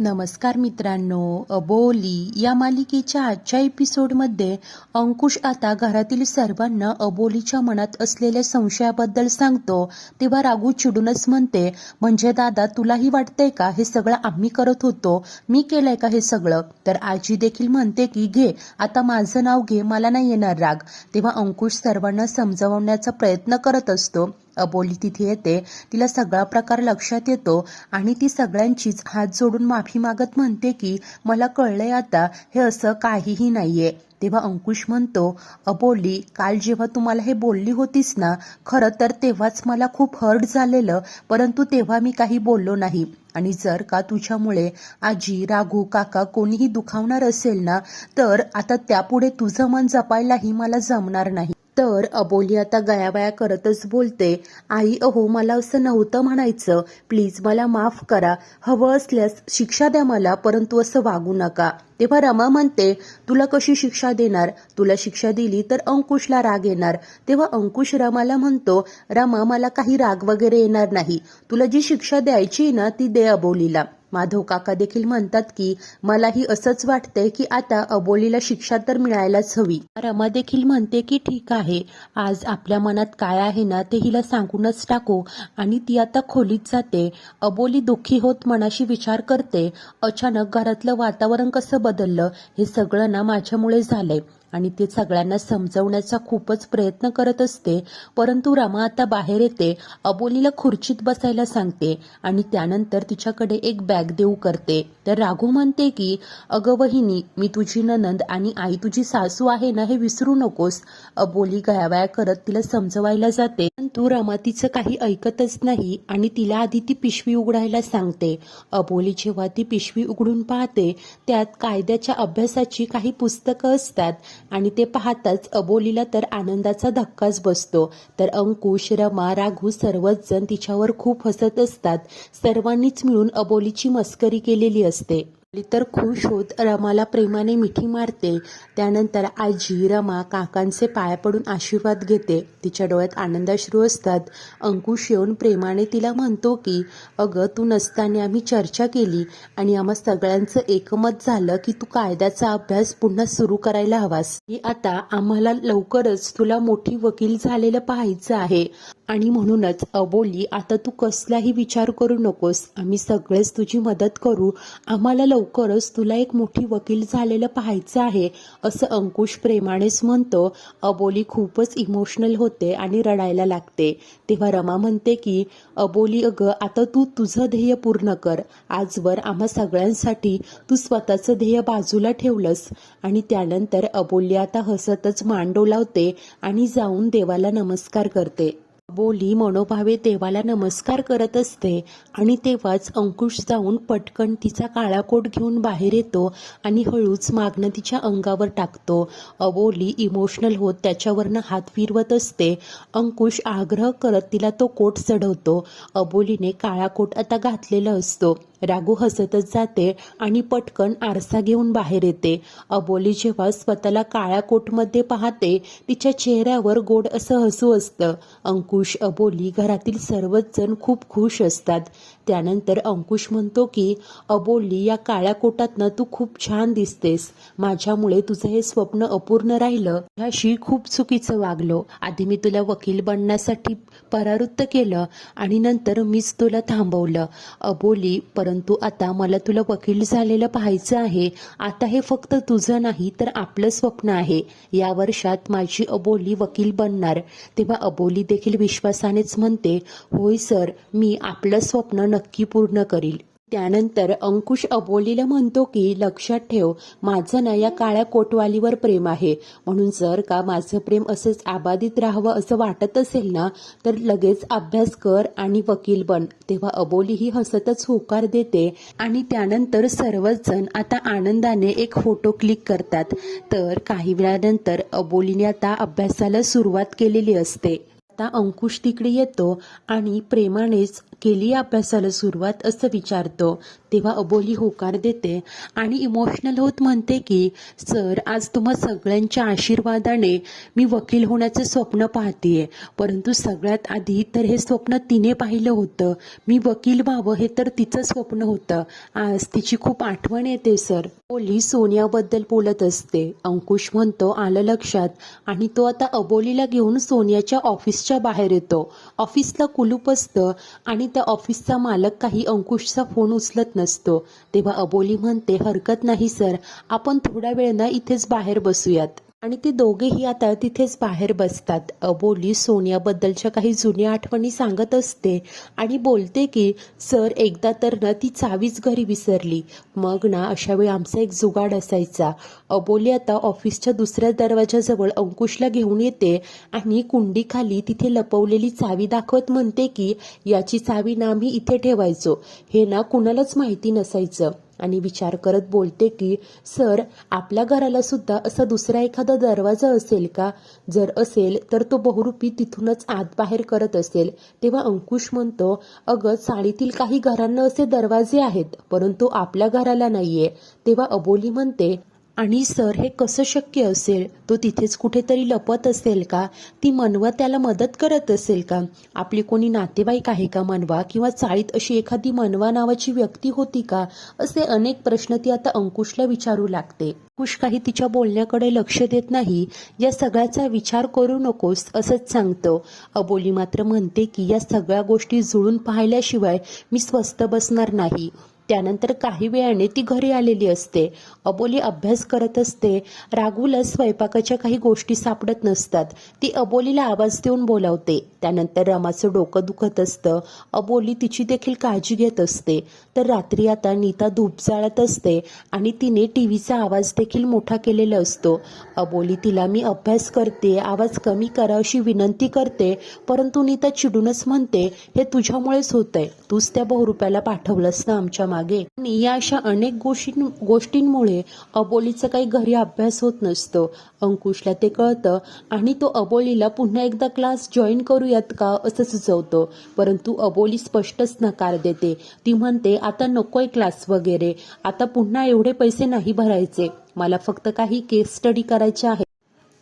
नमस्कार मित्रांनो अबोली या मालिकेच्या आजच्या एपिसोडमध्ये अंकुश आता घरातील सर्वांना अबोलीच्या मनात असलेल्या संशयाबद्दल सांगतो. तेव्हा रागू चिडूनच म्हणते म्हणजे दादा तुलाही वाटतंय का? हे सगळं आम्ही करत होतो. मी केलंय का हे सगळं? तर आजी देखील म्हणते की घे आता माझं नाव घे मला नाही येणार राग. तेव्हा अंकुश सर्वांना समजवण्याचा प्रयत्न करत असतो. अबोली तिथे येते. तिला सगळा प्रकार लक्षात येतो आणि ती सगळ्यांचीच हात जोडून माफी मागत म्हणते की मला कळलंय आता हे असं काहीही नाहीये. तेव्हा अंकुश म्हणतो अबोली काल जेव्हा तुम्हाला हे बोलली होतीस ना खरं तर तेव्हाच मला खूप हर्ट झालेलं परंतु तेव्हा मी काही बोललो नाही. आणि जर का तुझ्यामुळे आजी राघू काका कोणीही दुखावणार असेल ना तर आता त्यापुढे तुझं मन जपायलाही मला जमणार नाही. तर अबोली आता गयावया करतच बोलते आई अहो मला असं नव्हतं म्हणायचं. प्लीज मला माफ करा. हवं असल्यास शिक्षा द्या मला परंतु असं वागू नका. तेव्हा रमा म्हणते तुला कशी शिक्षा देणार? तुला शिक्षा दिली तर अंकुशला राग येणार. तेव्हा अंकुश रमाला म्हणतो रमा मला काही राग वगैरे येणार नाही. तुला जी शिक्षा द्यायची ना ती दे अबोलीला. माधव काका देखील म्हणतात की मलाही असंच वाटतंय की आता अबोलीला शिक्षा तर मिळायलाच हवी. रमा देखील म्हणते की ठीक आहे. आज आपल्या मनात काय आहे ना ते हिला सांगूनच टाकू. आणि ती आता खोलीत जाते. अबोली दुःखी होत मनाशी विचार करते. अचानक घरातलं वातावरण कसं बदललं हे सगळं ना माझ्यामुळे झालंय. आणि ते सगळ्यांना समजवण्याचा खूपच प्रयत्न करत असते. परंतु रमा आता बाहेर येते. अबोलीला खुर्चीत बसायला सांगते आणि त्यानंतर तिच्याकडे एक बॅग देऊ करते. तर राघू म्हणते की अगं वहिनी मी तुझी ननंद आणि आई तुझी सासू आहे ना हे विसरू नकोस अबोली गयावया करत तिला समजवायला जाते. परंतु रमा तिचं काही ऐकतच नाही आणि तिला आधी ती पिशवी उघडायला सांगते. अबोली जेव्हा ती पिशवी उघडून पाहते त्यात कायद्याच्या अभ्यासाची काही पुस्तकं असतात. आणि ते पाहताच अबोलीला तर आनंदाचा धक्काच बसतो. तर अंकुश रमा राघू सर्वच जण तिच्यावर खूप हसत असतात. सर्वांनीच मिळून अबोलीची मस्करी केलेली असते. तर खुश होत. रमाला प्रेमाने मिठी मारते. त्यानंतर आजी रमा काकांचे पाया पडून आशीर्वाद घेते. तिच्या डोळ्यात आनंदाश्रू असतात. अंकुश येऊन प्रेमाने तिला म्हणतो की अगं तू नसताना आम्ही चर्चा केली आणि आम्हा सगळ्यांचं एकमत झालं की तू कायद्याचा अभ्यास पुन्हा सुरू करायला हवास. की आता आम्हाला लवकरच तुला मोठी वकील झालेलं पाहायचं आहे. आणि म्हणूनच अबोली आता तू कसलाही विचार करू नकोस. आम्ही सगळेच तुझी मदत करू. आम्हाला लवकरच तुला एक मोठी वकील झालेलं पाहायचं आहे असं अंकुश प्रेमानेच म्हणतो. अबोली खूपच इमोशनल होते आणि रडायला लागते. तेव्हा रमा म्हणते की अबोली अगं आता तू तुझं ध्येय पूर्ण कर. आजवर आम्हा सगळ्यांसाठी तू स्वतःचं ध्येय बाजूला ठेवलंस. आणि त्यानंतर अबोली आता हसतच मान डोलावते आणि जाऊन देवाला नमस्कार करते. बोली मनोभावे देवाला नमस्कार करत असते आणि तेव्हाच अंकुश जाऊन पटकन तिचा काळा कोट घेऊन बाहेर येतो आणि हळूच मागणं तिच्या अंगावर टाकतो. अबोली इमोशनल होत त्याच्यावरनं हात फिरवत असते. अंकुश आग्रह करत तिला तो कोट चढवतो. अबोलीने काळा कोट आता घातलेला असतो. रागू हसतच जाते आणि पटकन आरसा घेऊन बाहेर येते. अबोली जेव्हा स्वतःला काळ्या कोटमध्ये पाहते तिच्या चेहऱ्यावर गोड असं हसू असतं. अंकुश अबोली घरातील सर्वच जण खूप खुश असतात. त्यानंतर अंकुश म्हणतो की अबोली या काळ्या कोटातनं तू खूप छान दिसतेस. माझ्यामुळे तुझं हे स्वप्न अपूर्ण राहिलं. ह्याशी खूप चुकीचं वागलो. आधी मी तुला वकील बनण्यासाठी परावृत्त केलं आणि नंतर मीच तुला थांबवलं. अबोली परंतु आता मला तुला वकील झालेलं पाहायचं आहे. आता हे फक्त तुझं नाही तर आपलं स्वप्न आहे. या वर्षात माझी अबोली वकील बनणार. तेव्हा अबोली देखील विश्वासानेच म्हणते होय सर मी आपलं स्वप्न नक्की पूर्ण करील. त्यानंतर अंकुश अबोलीला म्हणतो की लक्षात ठेव माझं ना या काळ्या कोटवालीवर प्रेम आहे. म्हणून जर का माझं प्रेम असंच आबादित राहावं असं वाटत असेल ना तर लगेच अभ्यास कर आणि वकील बन. तेव्हा अबोली ही हसतच होकार देते आणि त्यानंतर सर्वच जण आता आनंदाने एक फोटो क्लिक करतात. तर काही वेळानंतर अबोलीने आता अभ्यासाला सुरुवात केलेली असते. आता अंकुश तिकडे येतो आणि प्रेमानेच केली अभ्यासाला सुरुवात असं विचारतो. तेव्हा अबोली होकार देते आणि इमोशनल होत म्हणते की सर आज तुम्हा सगळ्यांच्या आशीर्वादाने मी वकील होण्याचं स्वप्न पाहतेय. परंतु सगळ्यात आधी तर हे स्वप्न तिने पाहिलं होतं. मी वकील व्हावं हे तर तिचं स्वप्न होतं. आज तिची खूप आठवण येते सर. अबोली सोनियाबद्दल बोलत असते. अंकुश म्हणतो आलं लक्षात. आणि तो आता अबोलीला घेऊन सोनियाच्या ऑफिसच्या बाहेर येतो. ऑफिसला कुलूप असतं आणि त्या ऑफिसचा मालक काही अंकुशचा फोन उचलत नसतो. तेव्हा अबोली म्हणते हरकत नाही सर. आपण थोडा वेळ ना इथेच बाहेर बसूयात. आणि ते दोघेही आता तिथेच बाहेर बसतात. अबोली सोनियाबद्दलच्या काही जुन्या आठवणी सांगत असते आणि बोलते की सर एकदा तर ना ती चावीच घरी विसरली. मग ना अशा वेळी आमचा एक जुगाड असायचा. अबोली आता ऑफिसच्या दुसऱ्या दरवाजाजवळ अंकुशला घेऊन येते आणि कुंडीखाली तिथे लपवलेली चावी दाखवत म्हणते की याची चावी ना आम्ही इथे ठेवायचो. हे ना कुणालाच माहिती नसायचं. आणि विचार करत बोलते की सर आपल्या घराला सुद्धा असा दुसरा एखादा दरवाजा असेल का? जर असेल तर तो बहुरूपी तिथूनच आत बाहेर करत असेल. तेव्हा अंकुश म्हणतो अगं चाळीतील काही घरांना असे दरवाजे आहेत परंतु आपल्या घराला नाहीये. तेव्हा अबोली म्हणते आणि सर हे कसं शक्य असेल? तो तिथेच कुठेतरी लपत असेल का? ती मनवा त्याला मदत करत असेल का? आपली कोणी नातेवाईक आहे का मनवा? किंवा चाळीत अशी एखादी मनवा नावाची व्यक्ती होती का? असे अनेक प्रश्न ती आता अंकुशला विचारू लागते. अंकुश काही तिच्या बोलण्याकडे लक्ष देत नाही. या सगळ्याचा विचार करू नकोस असंच सांगतो. अबोली मात्र म्हणते की या सगळ्या गोष्टी जुळून पाहिल्याशिवाय मी स्वस्थ बसणार नाही. त्यानंतर काही वेळाने ती घरी आलेली असते. अबोली अभ्यास करत असते. राघूला स्वयंपाकाच्या काही गोष्टी सापडत नसतात. ती अबोलीला आवाज देऊन बोलावते. त्यानंतर रमाचं डोकं दुखत असतं. अबोली तिची देखील काळजी घेत असते. तर रात्री आता नीता धूप जाळत असते आणि तिने टी व्हीचा आवाज देखील मोठा केलेला असतो. अबोली तिला मी अभ्यास करते. आवाज कमी करा अशी विनंती करते. परंतु नीता चिडूनच म्हणते हे तुझ्यामुळेच होतंय. तूच त्या बहुरुप्याला पाठवलंस ना आमच्या मागे. आणि या अशा अनेक गोष्टी गोष्टींमुळे अबोलीचा काही घरी अभ्यास होत नसतो. अंकुशला ते कळतं. आणि तो अबोलीला पुन्हा एकदा क्लास जॉईन करूयात का असं सुचवतो. परंतु अबोली स्पष्टच नकार देते. ती म्हणते आता नकोय क्लास वगैरे. आता पुन्हा एवढे पैसे नाही भरायचे. मला फक्त काही केस स्टडी करायचे आहे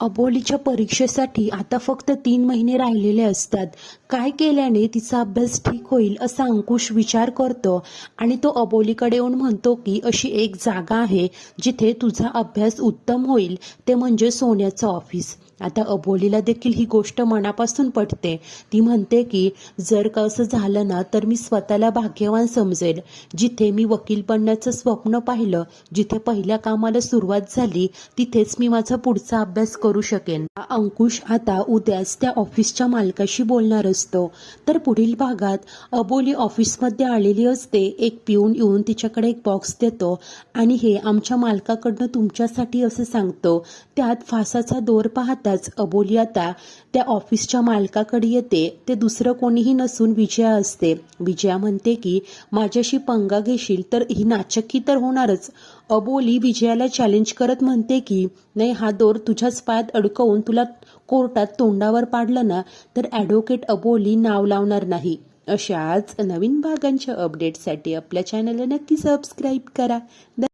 अबोलीच्या परीक्षेसाठी आता फक्त तीन महिने राहिलेले असतात. काय केल्याने तिचा अभ्यास ठीक होईल असा अंकुश विचार करतो आणि तो अबोलीकडे येऊन म्हणतो की अशी एक जागा आहे जिथे तुझा अभ्यास उत्तम होईल. ते म्हणजे सोन्याचं ऑफिस आता अबोलीला देखील ही गोष्ट मनापासून पटते. ती म्हणते की जर का असं झालं ना तर मी स्वतःला भाग्यवान समजेल. जिथे मी वकील बनण्याचं स्वप्न पाहिलं जिथे पहिल्या कामाला सुरुवात झाली तिथेच मी माझा पुढचा अभ्यास करू शकेन. हा अंकुश आता उद्याच त्या ऑफिसच्या मालकाशी बोलणार असतो. तर पुढील भागात अबोली ऑफिसमध्ये आलेली असते एक पिऊन येऊन तिच्याकडे एक बॉक्स देतो आणि हे आमच्या मालकाकडनं तुमच्यासाठी असं सांगतो. त्यात फासाचा दोर पाहताच अबोली आता त्या ऑफिसच्या मालकाकडे येते. ते दुसरं कोणीही नसून विजया असते. विजया म्हणते की माझ्याशी पंगा घेशील तर ही नाचक्की तर होणारच अबोली विजयाला चॅलेंज करत म्हणते की नाही हा दोर तुझ्याच पायात अडकवून तुला कोर्टात तोंडावर पाडलं ना तर ॲडव्होकेट अबोली नाव लावणार नाही. अशाच नवीन भागांच्या अपडेटसाठी आपल्या चॅनलला नक्की सबस्क्राईब करा.